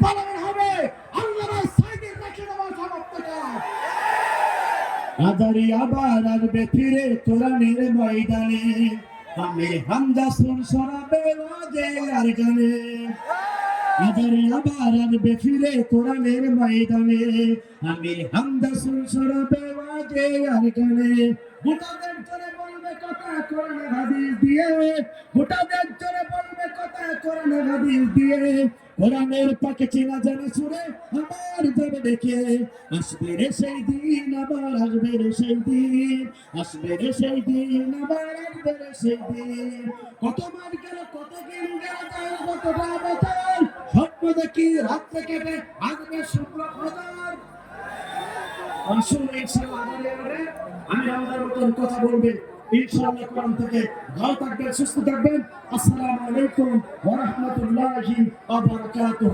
পালন হবে। আল্লাহ সাইদের রেখে দেওয়া সমাপ্তটা। আদারি আবার আসবে ফিরে কোরআনের ময়দানে। আমি হামদা সুর সরাবে রাজে আর গানে। আদারি আবার আসবে ফিরে কোরআনের ময়দানে। আমি হামদা সুর সরাবে রাজে আর গানে। গোটাদের চলে বলবে কথা কোরআন হাদিস দিয়ে। গোটাদের চলে বলবে কথা কোরআন হাদিস দিয়ে। কোরআনের পাকে চেনা জানা সুরে আমার যাবে দেখে। আসবে রে সেই দিন, আবার আসবে রে সেই দিন। আসবে রে সেই দিন, আবার আসবে রে সেই দিন। কত মার গেল, কত দিন গেল, তার কতটা বছর স্বপ্ন দেখি রাত্রে কেটে আসবে শুক্র প্রদান আসুন ইনশাআল্লাহ আমি আমাদের মতন কথা বলবেন ইনশাআল্লাহ কোরআন থেকে ভালো থাকবেন সুস্থ থাকবেন আসসালামু আলাইকুম ওয়া রাহমাতুল্লাহি ওয়া বারাকাতুহু